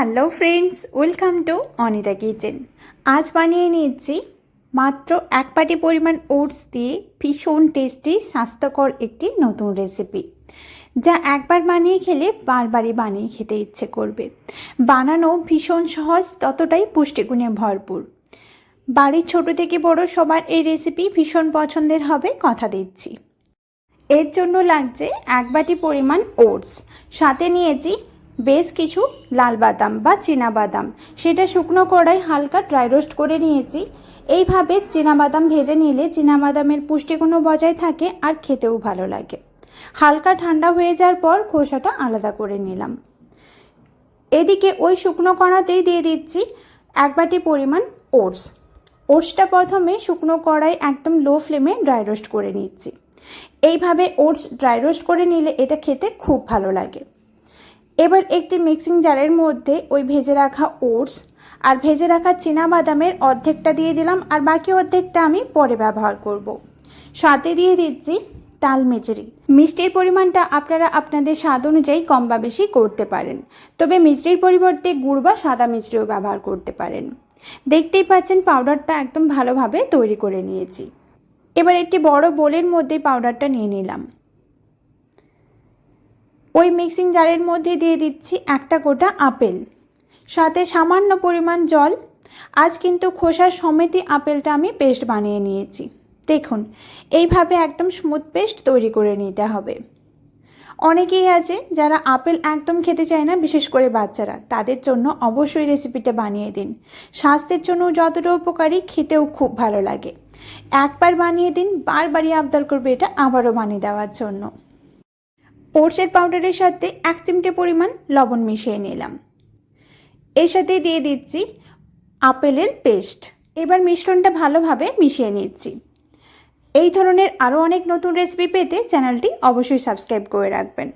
Hello friends, welcome to Anita kitchen. আজ বানিয়ে নিয়েছি মাত্র এক পাটি পরিমাণ ওটস দিয়ে ভীষণ টেস্টি, স্বাস্থ্যকর একটি নতুন রেসিপি যা একবার বানিয়ে খেলে বারবারই বানিয়ে খেতে ইচ্ছে করবে। বানানো ভীষণ সহজ, ততটাই পুষ্টিগুণে ভরপুর। বাড়ির ছোট থেকে বড় সবার এই রেসিপি ভীষণ পছন্দের হবে কথা দিচ্ছি। এর জন্য লাগছে এক বাটি পরিমাণ ওটস, সাথে নিয়েছি বেশ কিছু লাল বাদাম বা বাদাম। সেটা শুকনো কড়াই হালকা ড্রাই রোস্ট করে নিয়েছি। এইভাবে বাদাম ভেজে নিলে বাদামের পুষ্টিগুণও বজায় থাকে আর খেতেও ভালো লাগে। হালকা ঠান্ডা হয়ে যাওয়ার পর খোসাটা আলাদা করে নিলাম। এদিকে ওই শুকনো কড়াতেই দিয়ে দিচ্ছি এক বাটি পরিমাণ ওটস। ওটসটা প্রথমে শুকনো কড়াই একদম লো ফ্লেমে ড্রাই রোস্ট করে নিচ্ছি। এইভাবে ওটস ড্রাই রোস্ট করে নিলে এটা খেতে খুব ভালো লাগে। এবার একটি মিক্সিং জারের মধ্যে ওই ভেজে রাখা ওটস আর ভেজে রাখা বাদামের অর্ধেকটা দিয়ে দিলাম আর বাকি অর্ধেকটা আমি পরে ব্যবহার করব। সাথে দিয়ে দিচ্ছি তাল মিচড়ি। মিষ্টির পরিমাণটা আপনারা আপনাদের স্বাদ অনুযায়ী কম বা বেশি করতে পারেন। তবে মিষ্টির পরিবর্তে গুড় বা সাদা মিষ্টিও ব্যবহার করতে পারেন। দেখতেই পাচ্ছেন পাউডারটা একদম ভালোভাবে তৈরি করে নিয়েছি। এবার একটি বড় বোলের মধ্যে পাউডারটা নিয়ে নিলাম। ওই মিক্সিং জারের মধ্যে দিয়ে দিচ্ছি একটা গোটা আপেল। সাথে সামান্য পরিমাণ জল। আজ কিন্তু খোসার সমেতই আপেলটা আমি পেস্ট বানিয়ে নিয়েছি। দেখুন, এইভাবে একদম স্মুথ পেস্ট তৈরি করে নিতে হবে। অনেকেই আছে যারা আপেল একদম খেতে চায় না, বিশেষ করে বাচ্চারা। তাদের জন্য অবশ্যই রেসিপিটা বানিয়ে দিন। স্বাস্থ্যের জন্য যতটা উপকারী, খেতেও খুব ভালো লাগে। একবার বানিয়ে দিন, বারবারই আবদার করবে এটা আবারও বানিয়ে দেওয়ার জন্য। ওটসের পাউডারের সাথে এক চিমটে পরিমাণ লবণ মিশিয়ে নিলাম। এর সাথে দিয়ে দিচ্ছি আপেলের পেস্ট। এবার মিশ্রণটা ভালোভাবে মিশিয়ে নিচ্ছি। এই ধরনের আরও অনেক নতুন রেসিপি পেতে চ্যানেলটি অবশ্যই সাবস্ক্রাইব করে রাখবেন।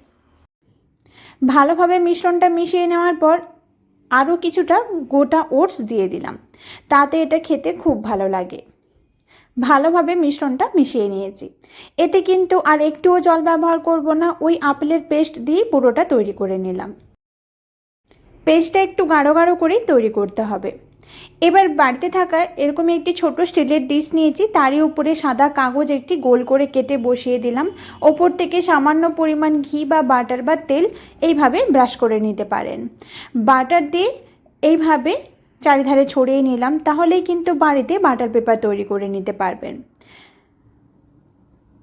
ভালোভাবে মিশ্রণটা মিশিয়ে নেওয়ার পর আরও কিছুটা গোটা ওটস দিয়ে দিলাম। তাতে এটা খেতে খুব ভালো লাগে। ভালোভাবে মিশ্রণটা মিশিয়ে নিয়েছি। এতে কিন্তু আর একটুও জল ব্যবহার করব না, ওই আপেলের পেস্ট দিয়ে পুরোটা তৈরি করে নিলাম। পেস্টটা একটু গাঢ় গাঢ় করেই তৈরি করতে হবে। এবার বাড়িতে থাকা এরকমই একটি ছোট স্টিলের ডিশ নিয়েছি, তারই উপরে সাদা কাগজ একটি গোল করে কেটে বসিয়ে দিলাম। ওপর থেকে সামান্য পরিমাণ ঘি বা বাটার বা তেল এইভাবে ব্রাশ করে নিতে পারেন। বাটার দিয়ে এইভাবে চারিধারে ছড়িয়ে নিলাম, তাহলেই কিন্তু বাড়িতে বাটার পেপার তৈরি করে নিতে পারবেন।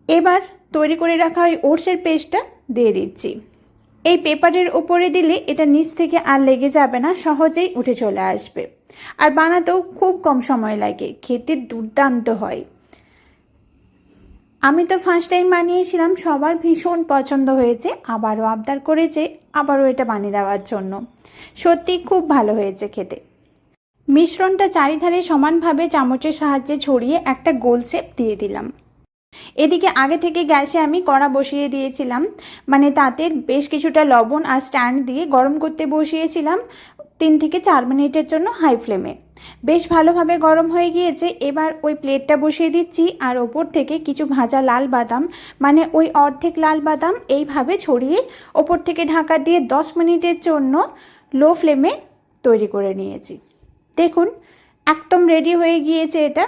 এবার তৈরি করে রাখা ওই ওটসের পেস্টটা দিয়ে দিচ্ছি। এই পেপারের উপরে দিলে এটা নিচ থেকে আর লেগে যাবে না, সহজেই উঠে চলে আসবে। আর বানাতেও খুব কম সময় লাগে, খেতে দুর্দান্ত হয়। আমি তো ফার্স্ট টাইম বানিয়েছিলাম, সবার ভীষণ পছন্দ হয়েছে, আবারও আবদার করেছে, আবারও এটা বানিয়ে দেওয়ার জন্য। সত্যি খুব ভালো হয়েছে খেতে। মিশ্রণটা চারিধারে সমানভাবে চামচের সাহায্যে ছড়িয়ে একটা গোল শেপ দিয়ে দিলাম। এদিকে আগে থেকে গ্যাসে আমি কড়া বসিয়ে দিয়েছিলাম মানে তাতে বেশ কিছুটা লবণ আর স্ট্যান্ড দিয়ে গরম করতে বসিয়েছিলাম তিন থেকে চার মিনিটের জন্য হাই ফ্লেমে। বেশ ভালোভাবে গরম হয়ে গিয়েছে, এবার ওই প্লেটটা বসিয়ে দিচ্ছি আর ওপর থেকে কিছু ভাজা লাল বাদাম মানে ওই অর্ধেক লাল বাদাম এইভাবে ছড়িয়ে ওপর থেকে ঢাকা দিয়ে দশ মিনিটের জন্য লো ফ্লেমে তৈরি করে নিয়েছি। দেখুন, একদম রেডি হয়ে গিয়েছে এটা।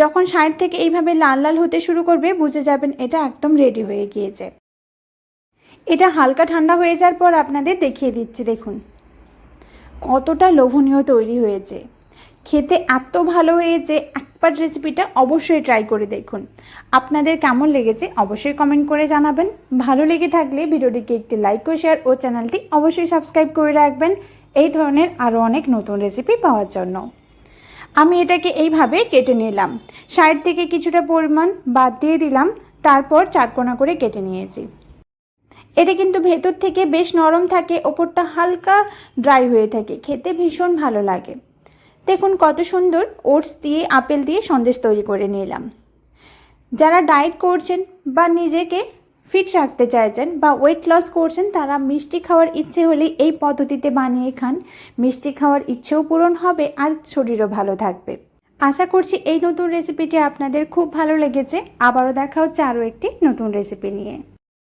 যখন সাইড থেকে এইভাবে লাল লাল হতে শুরু করবে, বুঝে যাবেন এটা একদম রেডি হয়ে গিয়েছে। এটা হালকা ঠান্ডা হয়ে যাওয়ার পর আপনাদের দেখিয়ে দিচ্ছি, দেখুন। কতটা লোভনীয় তৈরি হয়েছে। খেতে এত ভালো হয়েছে, একবার রেসিপিটা অবশ্যই ট্রাই করে দেখুন। আপনাদের কেমন লেগেছে অবশ্যই কমেন্ট করে জানাবেন। ভালো লেগে থাকলে ভিডিওটিকে একটি লাইক ও শেয়ার ও চ্যানেলটি অবশ্যই সাবস্ক্রাইব করে রাখবেন। এই ধরনের আরও অনেক নতুন রেসিপি পাওয়ার জন্য। আমি এটাকে এইভাবে কেটে নিলাম। সাইড থেকে কিছুটা পরিমাণ বাদ দিয়ে দিলাম, তারপর চারকোনা করে কেটে নিয়েছি। এটা কিন্তু ভেতর থেকে বেশ নরম থাকে, ওপরটা হালকা ড্রাই হয়ে থাকে, খেতে ভীষণ ভালো লাগে। দেখুন কত সুন্দর ওটস দিয়ে, আপেল দিয়ে সন্দেশ তৈরি করে নিলাম। যারা ডায়েট করছেন বা নিজেকে ফিট রাখতে চাইছেন বা ওয়েট লস করছেন, তারা মিষ্টি খাওয়ার ইচ্ছে হলে এই পদ্ধতিতে বানিয়ে খান। মিষ্টি খাওয়ার ইচ্ছেও পূরণ হবে আর শরীরও ভালো থাকবে। আশা করছি এই নতুন রেসিপিটি আপনাদের খুব ভালো লেগেছে। আবারও দেখা হচ্ছে আরও একটি নতুন রেসিপি নিয়ে।